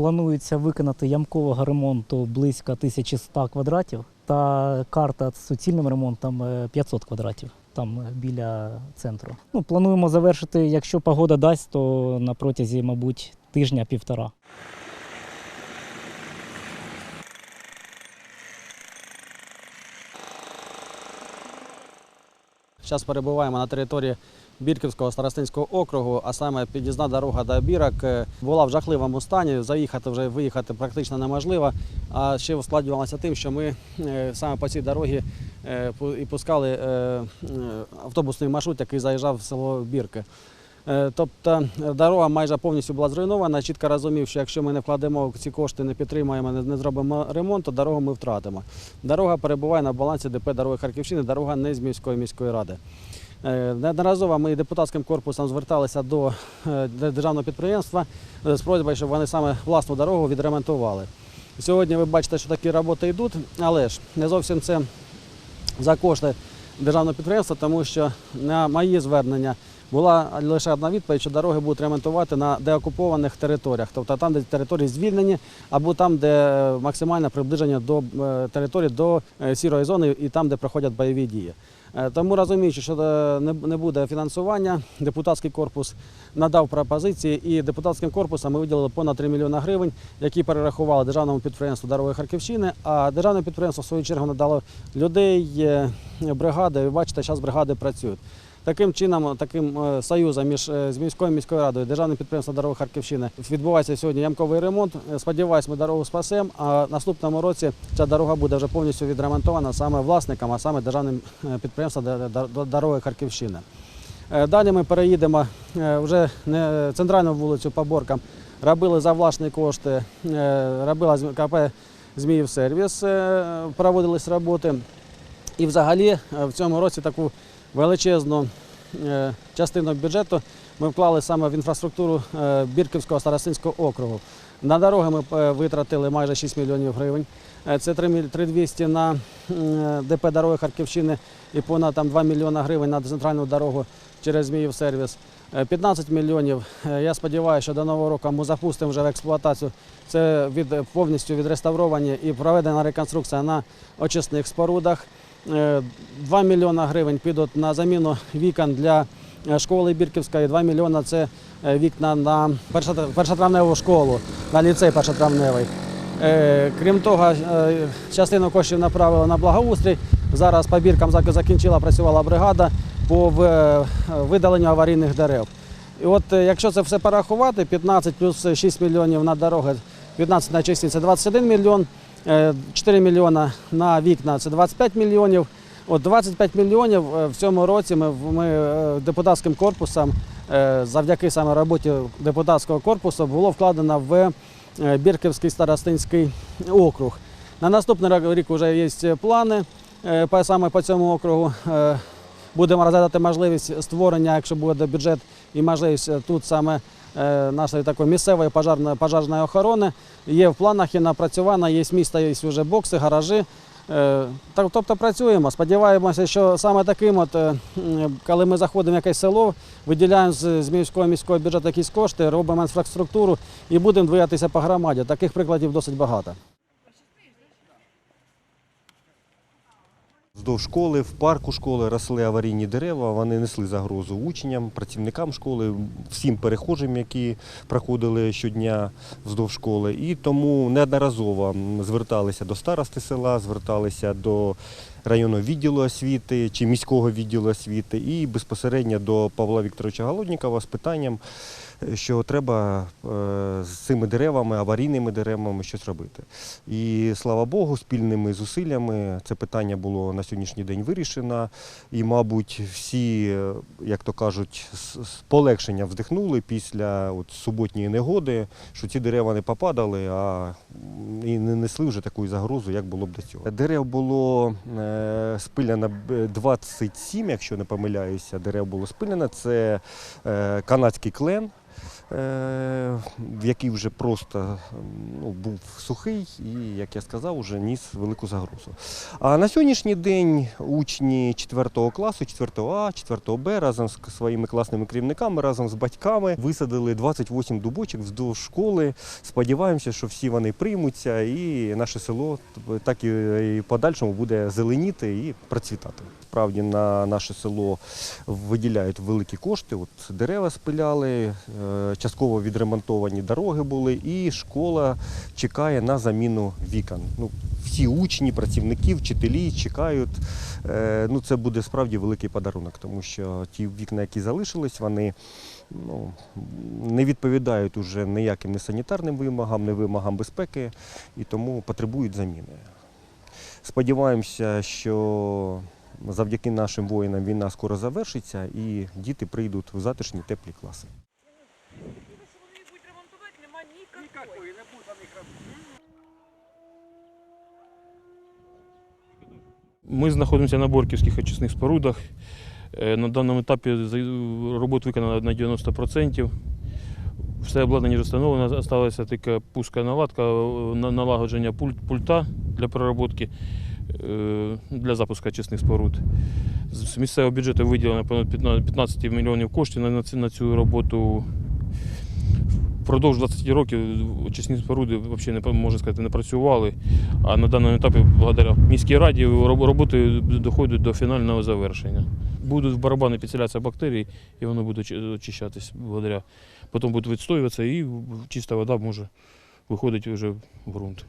Планується виконати ямкового ремонту близько 1100 квадратів та карта з суцільним ремонтом е, 500 квадратів. Там е, біля центру. Ну, плануємо завершити, якщо погода дасть, то на протязі, мабуть, тижня-півтора. Зараз перебуваємо на території Бірківського старостинського округу, а саме під'їзна дорога до Бірок е, була в жахливому стані. Заїхати вже виїхати практично неможливо. А ще ускладнювалося тим, що ми е, саме по цій дорогі е, і пускали автобусний маршрут, який заїжджав в село Бірки. Тобто дорога майже повністю була зруйнована. Чітко розумів, що якщо ми не вкладемо ці кошти, не підтримаємо, не зробимо ремонт, то дорогу ми втратимо. Дорога перебуває на балансі ДП дороги Харківщини, дорога не з міської міської ради. Е, Неодноразово ми депутатським корпусом зверталися до е, державного підприємства е, з просьбою, щоб вони саме власну дорогу відремонтували. Сьогодні ви бачите, що такі роботи йдуть, але ж не зовсім це за кошти державного підприємства, тому що на мої звернення була лише одна відповідь, що дороги будуть ремонтувати на деокупованих територіях, тобто там, де території звільнені, або там, де максимальне приближення до території до сірої зони і там, де проходять бойові дії. Е, Тому розуміючи, що е, не буде фінансування, депутатський корпус надав пропозиції, і депутатським корпусом ми виділили понад 3 мільйони гривень, які перерахували державному підприємству Дороги Харківщини. А державне підприємство в свою чергу надало людей, е, бригади. Ви бачите, зараз бригади працюють. Таким чином, таким е, союзом між е, міською міською радою, державним підприємством дороги Харківщини відбувається сьогодні ямковий ремонт. Е, Сподіваюсь, ми дорогу спасемо. А наступному році ця дорога буде вже повністю відремонтована саме власником, а саме державним підприємством дороги Харківщини. Далі ми переїдемо вже не центральну вулицю по Боркам. Робили за власні кошти, робила КП Зміїв сервіс, проводились роботи. І взагалі в цьому році таку величезну е, частину бюджету ми вклали саме в інфраструктуру е, Бірківського старостинського округу. На дороги ми е, витратили майже 6 мільйонів гривень. Це 3200 на ДП дороги Харківщини і понад там 2 мільйони гривень на центральну дорогу через Зміїв сервіс. Е, 15 мільйонів. Я сподіваюся, що до нового року ми запустимо вже в експлуатацію. Це повністю відреставровані і проведена реконструкція на очисних спорудах. Е, 2 мільйона гривень підуть на заміну вікон для е, школи Бірківської. 2 мільйона це е, вікна на першотра- першотравневу школу, на ліцей першотравневий. Е, Крім того, е, частину коштів направили на благоустрій. Зараз по біркам закінчила працювала бригада по е, видаленню аварійних дерев. І от е, якщо це все порахувати, 15 плюс 6 мільйонів на дороги, 15 на чесні це 21 мільйон, е, 4 мільйона на вікна це 25 мільйонів. От 25 мільйонів е, в цьому році ми, ми е, депутатським корпусом, е, завдяки саме роботі депутатського корпусу, було вкладено в е, Бірківський старостинський округ. На наступний рік- вже є плани е, саме по цьому округу. Е, Будемо розглядати можливість створення, якщо буде бюджет і можливість е, тут саме е, нашої такої місцевої пожежної охорони. Є в планах і напрацьовано, є місто, є вже бокси, гаражі. Е, Тобто працюємо. Сподіваємося, що саме таким, от, е, коли ми заходимо в якесь село, виділяємо з, з міського міського бюджету якісь кошти, робимо інфраструктуру і будемо двоятися по громаді. Таких прикладів досить багато. Вздовж школи, в парку школи росли аварійні дерева, вони несли загрозу учням, працівникам школи, всім перехожим, які проходили щодня вздовж школи. І тому неодноразово зверталися до старости села, зверталися до районного відділу освіти чи міського відділу освіти і безпосередньо до Павла Вікторовича Голоднікова з питанням, е, що треба е, з цими деревами, аварійними деревами щось робити. І слава Богу, спільними зусиллями це питання було на сьогоднішній день вирішено. І, мабуть, всі, е, як то кажуть, з полегшення вздихнули після от суботньої негоди, що ці дерева не попадали, а і не несли вже таку загрозу, як було б до цього. Дерев було е, спилено б- 27, якщо не помиляюся, дерев було спилено. Це е, канадський клен. Е, який вже просто ну, був сухий і, як я сказав, вже ніс велику загрозу. А на сьогоднішній день учні 4 класу, 4 А, 4 Б разом з своїми класними керівниками, разом з батьками висадили 28 дубочок вздовж школи. Сподіваємося, що всі вони приймуться, і наше село так і подальшому буде зеленіти і процвітати. Справді на наше село виділяють великі кошти. От дерева спиляли, е, частково відремонтовані дороги були, і школа чекає на заміну вікон. Ну, всі учні, працівники, вчителі чекають. Е, Ну, це буде справді великий подарунок, тому що ті вікна, які залишились, вони ну, не відповідають уже ніяким не санітарним вимогам, не вимогам безпеки і тому потребують заміни. Сподіваємося, що завдяки нашим воїнам війна скоро завершиться і діти прийдуть в затишні теплі класи. що вони їх будуть ремонтувати, нема ніякої. Ми знаходимося на Борківських очисних спорудах. Е, На даному етапі робота виконана на 90%. Все обладнання вже встановлено, залишилася тільки пуска наладка, е, налагодження пульта для переробки, е, для запуску очисних споруд. З місцевого бюджету виділено понад 15 15 мільйонів коштів на цю роботу. Впродовж 20 років очисні споруди взагалі не можна сказати, не працювали. А на даному етапі, благодаря міській раді, роботи доходять до фінального завершення. Будуть в барабани підселятися бактерії, і воно буде очищатися, благодаря. Потім буде відстоюватися і чиста вода може виходити вже в ґрунт.